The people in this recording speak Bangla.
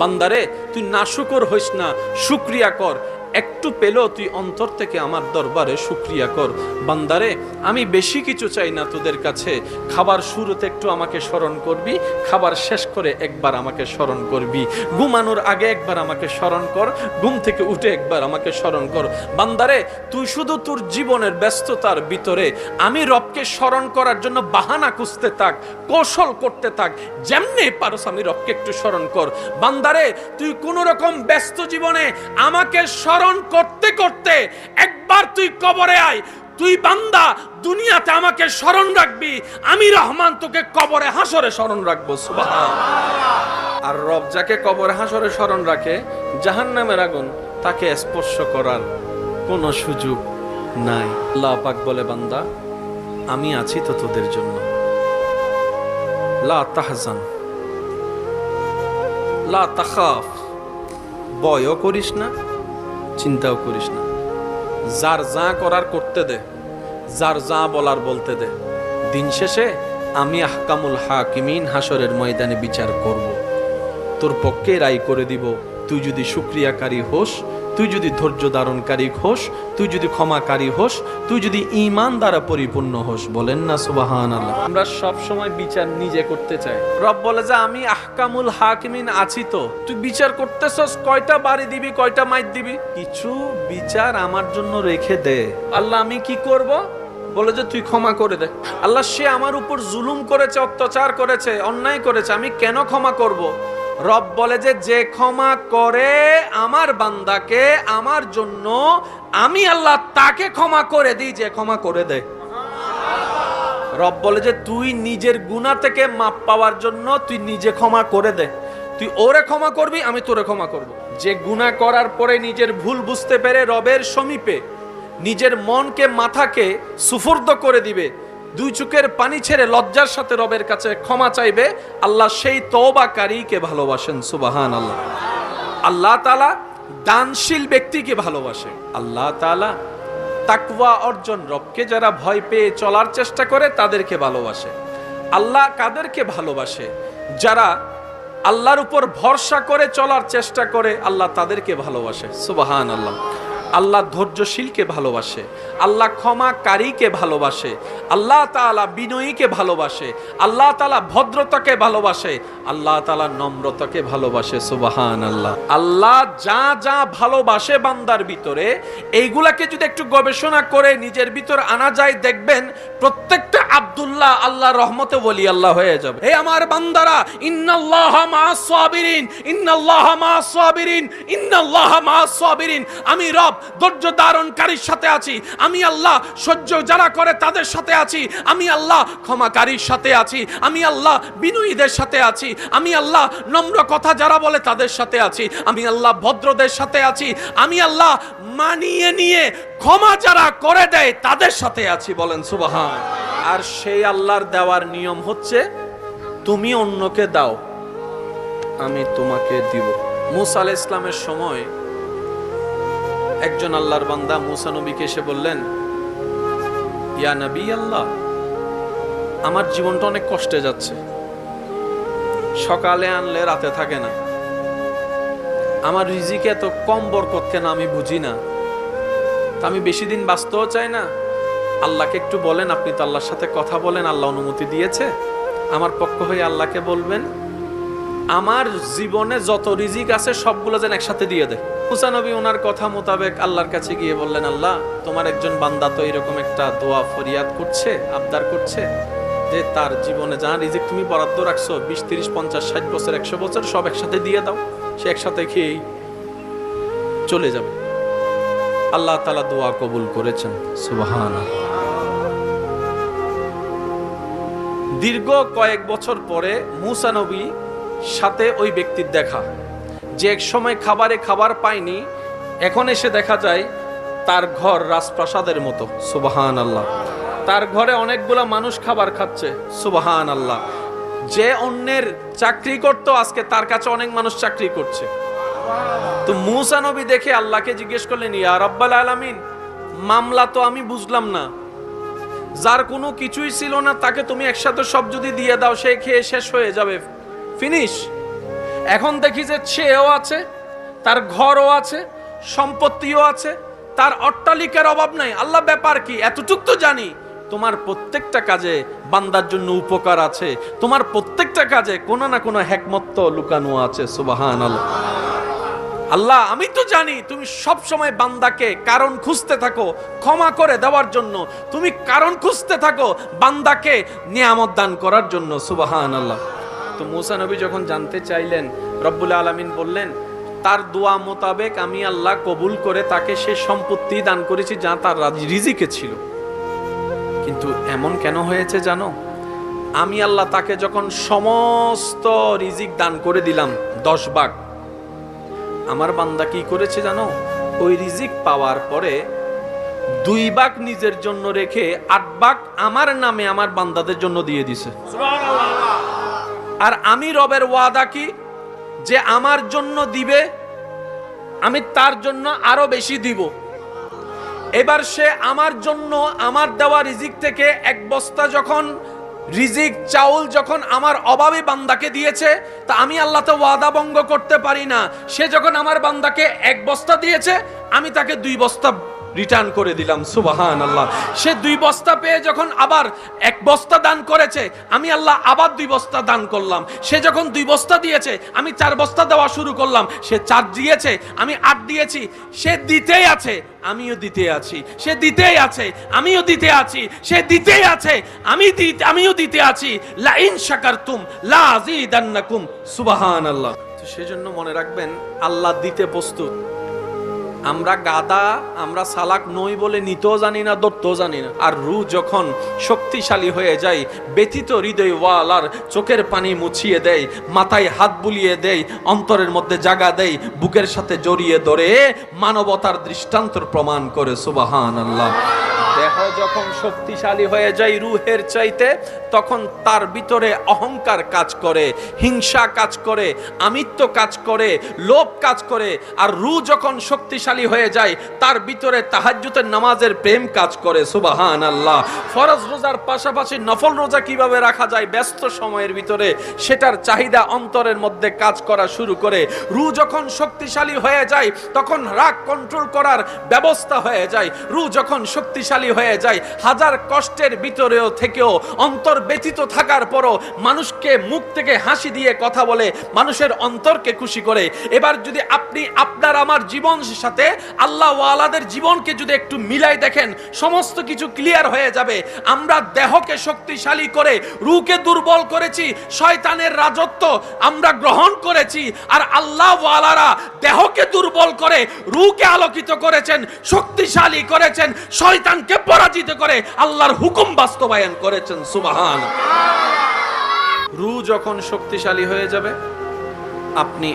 বান্দারে তুই না শুকর হইস না শুক্রিয়া কর। একটু পেলেও তুই অন্তর থেকে আমার দরবারে শুক্রিয়া কর। বান্দারে, আমি বেশি কিছু চাই না তোদের কাছে। খাবার শুরুতে একটু আমাকে স্মরণ করবি, খাবার শেষ করে একবার আমাকে স্মরণ করবি। ঘুমানোর আগে একবার আমাকে স্মরণ কর, ঘুম থেকে উঠে একবার আমাকে স্মরণ কর। বান্দারে, তুই শুধু তোর জীবনের ব্যস্ততার ভিতরে, আমি রবকে স্মরণ করার জন্য বাহানা খুঁজতে থাক, কৌশল করতে থাক, যেমনি পারস আমি রবকে একটু স্মরণ কর। বান্দারে, তুই কোন রকম ব্যস্ত জীবনে আমাকে স্মরণ করতে করতে একবার তুই কবরে আয়। তুই বান্দা, দুনিয়াতে আমাকে স্মরণ রাখবি। আমি রহমান তোকে কবরে হাসরে স্মরণ রাখব আর রব যাকে কবরে হাসরে স্মরণ রাখে, জাহান্নামের আগুন তাকে স্পর্শ করার কোনো সুযোগ নাই। আল্লাহ পাক বলে, বান্দা, আমি আছি তো তোদের জন্য। লা তাহজান, লা তাখাফ। বয়ও করিস না চিন্তাও করিস না। যার যা করার করতে দে, যার যা বলার বলতে দে। দিন শেষে আমি আহকামুল হাকিমিন হাসরের ময়দানে বিচার করব। তোর পক্ষে রায় করে দিব, তুই যদি সুক্রিয়াকারী হোস তুই যদি ধৈর্য ধারণকারী হোস তুই যদি ক্ষমাকারী হোস তুই যদি ইমান দ্বারা পরিপূর্ণ হোস বলেন না সুবাহান আল্লাহ আমরা সব সময় বিচার নিজে করতে চাই। রব বলে যে আমি আহকামুল হাকিমিন আছি তো। তুই বিচার করতেছস কয়টা বাড়ি দিবি কয়টা মাইর দিবি? কিছু বিচার আমার জন্য রেখে দে। আল্লাহ আমি কি করব? বলে যে তুই ক্ষমা করে দে। আল্লাহ সে আমার উপর জুলুম করেছে অত্যাচার করেছে অন্যায় করেছে। আমি কেন ক্ষমা করব? রব বলে যে যে ক্ষমা করে আমার বান্দাকে, আমার জন্য আমি আল্লাহ তাকে ক্ষমা করে দিই, যে ক্ষমা করে দেয়। রব বলে যে, তুই নিজের গুণা থেকে মাপ পাওয়ার জন্য তুই নিজে ক্ষমা করে দে। তুই ওরে ক্ষমা করবি, আমি তোরে ক্ষমা করব। যে গুণা করার পরে নিজের ভুল বুঝতে পেরে রবের সমীপে নিজের মনকে, মাথাকে সুফর্দ করে দিবে দুই চোখের পানি ছেড়ে লজ্জার সাথে রবের কাছে ক্ষমা চাইবে, আল্লাহ সেই তওবাকারীকে ভালোবাসেন সুবাহান আল্লাহ আল্লাহ তালা দানশীল ব্যক্তিকে ভালোবাসে। আল্লাহ তালা তাকওয়া অর্জন রবকে যারা ভয় পেয়ে চলার চেষ্টা করে, তাদেরকে ভালোবাসে। আল্লাহ কাদেরকে ভালোবাসে? যারা আল্লাহর উপর ভরসা করে চলার চেষ্টা করে, আল্লাহ তাদেরকে ভালোবাসে সুবাহান আল্লাহ আল্লাহ ধৈর্যশীলকে ভালোবাসে, আল্লাহ ক্ষমাকারীকে ভালোবাসে, আল্লাহ তাআলা বিনয়ীকে ভালোবাসে, আল্লাহ তালা ভদ্রতাকে ভালোবাসে, আল্লাহ তালা নম্রতাকে ভালোবাসে সুবাহান আল্লাহ আল্লাহ যা যা ভালোবাসে বান্দার ভিতরে, এইগুলাকে যদি একটু গবেষণা করে নিজের ভিতর আনা যায়, দেখবেন প্রত্যেকটা আব্দুল্লাহ আল্লাহ রহমতে বলি আল্লাহ হয়ে যাবে। হে আমার বান্দারা, ইন্নাল্লাহ মা সাবিরিন, ইন্নাল্লাহ মা সাবিরিন, ইন্নাল্লাহ মা সাবিরিন। আমি রব ধৈর্য ধারণকারীর সাথে আছি। আমি আল্লাহ সহ্য যারা করে তাদের সাথে আছি। আমি আল্লাহ ক্ষমাকারীর সাথে আছি। আমি আল্লাহ বিনয়ীদের সাথে আছি। আমি আল্লাহ নম্র কথা যারা বলে তাদের সাথে আছি। আমি আল্লাহ ভদ্রদের সাথে আছি। আমি আল্লাহ মানিয়ে নিয়ে ক্ষমা যারা করে দেয় তাদের সাথে আছি বলেন সুবাহান। আর সেই আল্লাহর দেওয়ার নিয়ম হচ্ছে, তুমি অন্যকে দাও, আমি তোমাকে দিব। মুসা আলাইহিস ইসলামের সময় একজন আল্লাহর বান্দা মুসা নবীকে এসে বললেন, ইয়া নবী আল্লাহ, আমার জীবনটা অনেক কষ্টে যাচ্ছে। সকালে আনলে রাতে থাকে না। আমার রিজিকে এত কম বরকত কেন আমি বুঝি না। তা আমি বেশি দিন বাঁচতেও চাই না। আল্লাহকে একটু বলেন, আপনি তো আল্লাহর সাথে কথা বলেন, আল্লাহ অনুমতি দিয়েছে। আমার পক্ষ হয়ে আল্লাহকে বলবেন, আমার জীবনে যত রিজিক আছে সবগুলো যেন একসাথে দিয়ে দেয়। মুসা নবী ওনার কথা মোতাবেক আল্লাহর কাছে গিয়ে বললেন, আল্লাহ, তোমার একজন বান্দা তো এরকম একটা দোয়া, ফরিয়াদ করছে, আবদার করছে যে তার জীবনে যা রিজিক তুমি বরাদ্দ রাখছো, বিশ, তিরিশ, পঞ্চাশ, ষাট বছর, একশো বছর, সব একসাথে দিয়ে দাও, সে একসাথে খেয়েই চলে যাবে। আল্লাহ তালা দোয়া কবুল করেছেন। সুবাহান দীর্ঘ কয়েক বছর পরে মুসা নবী সাথে ওই ব্যক্তির দেখা। যে এক সময় খাবারে খাবার পায়নি, এখন এসে দেখা যায় তার ঘর রাজপ্রাসাদের মতো সুবাহান আল্লাহ তার ঘরে অনেকগুলা মানুষ খাবার খাচ্ছে সুবাহান আল্লাহ যে অন্যের চাকরি করতো, আজকে তার কাছে অনেক মানুষ চাকরি করছে। তো মুসা নবী দেখে আল্লাহকে জিজ্ঞেস করলেন, ইয়া রব্বাল আলামিন, মামলা তো আমি বুঝলাম না। যার কোনো কিছুই ছিল না, তাকে তুমি একসাথে সব যদি দিয়ে দাও, সে খেয়ে শেষ হয়ে যাবে। ফিনিশ? এখন দেখি যে ছেও আছে, তার ঘরও আছে, সম্পত্তিও আছে, তার অট্টালিকার অভাব নাই। আল্লাহ, ব্যাপার কি? এতটুক তো জানি। তোমার প্রত্যেকটা কাজে বান্দার জন্য উপকার আছে। তোমার প্রত্যেকটা কাজে কোনো না কোনো হ্যাকমত্ত লুকানো আছে সুবাহান আল্লাহ আল্লাহ আমি তো জানি তুমি সব সময় বান্দাকে কারণ খুঁজতে থাকো, ক্ষমা করে দেওয়ার জন্য। তুমি কারণ খুঁজতে থাকো, বান্দাকে নিয়ামত দান করার জন্য সুবাহান আল্লাহ তো মুসা নবী যখন জানতে চাইলেন, রব্বুল আলমিন বললেন, তার দোয়া মোতাবেক আমি আল্লাহ কবুল করে তাকে সে সম্পত্তি দান করেছি যা তার রাজ- রিজিকে ছিল। কিন্তু এমন কেন হয়েছে জানো? আমি আল্লাহ তাকে যখন সমস্ত রিজিক দান করে দিলাম, দশ ভাগ। আমার বান্দা কি করেছে জানো? ওই রিজিক পাওয়ার পরে দুই ভাগ নিজের জন্য রেখে আট ভাগ আমার নামে আমার বান্দাদের জন্য দিয়ে দিছে। আর আমি রবের ওয়াদা কি? যে আমার জন্য দিবে, আমি তার জন্য আরও বেশি দিব। এবার সে আমার জন্য আমার দেওয়া রিজিক থেকে এক বস্তা যখন রিজিক, চাউল যখন আমার অভাবে বান্দাকে দিয়েছে, তা আমি আল্লাহ তো ওয়াদা ভঙ্গ করতে পারি না। সে যখন আমার বান্দাকে এক বস্তা দিয়েছে, আমি তাকে দুই বস্তা রিটার্ন করে দিলাম সুবাহান আল্লাহ সে দুই বস্তা পেয়ে যখন আবার এক বস্তা দান করেছে, আমি আল্লাহ আবার দুই বস্তা দান করলাম। সে যখন দুই বস্তা দিয়েছে, আমি চার বস্তা দেওয়া শুরু করলাম। সে চার দিয়েছে, আমি আট দিয়েছি। সে দিতেই আছে, আমিও দিতে আছি। সে দিতেই আছে, আমিও দিতে আছি। সে দিতেই আছে, আমি আমিও দিতে আছি। লা ইন শাকারতুম লা আযীদান্নাকুম সুবহানাল্লাহ। তো সেজন্য মনে রাখবেন, আল্লাহ দিতে প্রস্তুত। আমরা গাদা, আমরা সালাক নই বলে নিতেও জানি না, ধরতেও জানি না। আর রু যখন শক্তিশালী হয়ে যায়, ব্যথিত হৃদয় ওয়ালার চোখের পানি মুছিয়ে দেয়, মাথায় হাত বুলিয়ে দেয়, অন্তরের মধ্যে জাগা দেয়, বুকের সাথে জড়িয়ে ধরে মানবতার দৃষ্টান্তর প্রমাণ করে সুবাহান আল্লাহ দেহ যখন শক্তিশালী হয়ে যায় রুহের চাইতে, তখন তার ভিতরে অহংকার কাজ করে, হিংসা কাজ করে, আমিত্ব কাজ করে, লোভ কাজ করে, আর রু যখন শক্তিশালী হয়ে যায়, তার ভিতরে তাহাজ্জুতের নামাজের প্রেম কাজ করে সুবাহান আল্লাহ ফরজ রোজার পাশাপাশি নফল রোজা কীভাবে রাখা যায়, ব্যস্ত সময়ের ভিতরে সেটার চাহিদা অন্তরের মধ্যে কাজ করা শুরু করে। রু যখন শক্তিশালী হয়ে যায়, তখন রাগ কন্ট্রোল করার ব্যবস্থা হয়ে যায়। রু যখন শক্তিশালী হয়ে যায়, হাজার কষ্টের ভিতরেও থেকেও অন্তর ব্যতীত থাকার পরও মানুষকে মুখ থেকে হাসি দিয়ে কথা বলে, মানুষের অন্তরকে খুশি করে। এবার যদি আপনি আপনার, আমার জীবন সাথে আল্লাহ ওয়ালাদের জীবনকে যদি একটু মিলাই দেখেন, সমস্ত কিছু ক্লিয়ার হয়ে যাবে। আমরা দেহকে শক্তিশালী করে রুকে দুর্বল করেছি, শয়তানের রাজত্ব আমরা গ্রহণ করেছি, আর আল্লাহ ওয়ালারা দেহকে দুর্বল করে রুকে আলোকিত করেছেন, শক্তিশালী করেছেন, শয়তানকে পরাজিত করে, আল্লাহর হুকুম বাস্তবায়ন করেছেন সুবাহান রু যখন শক্তিশালী হয়ে যাবে, আপনি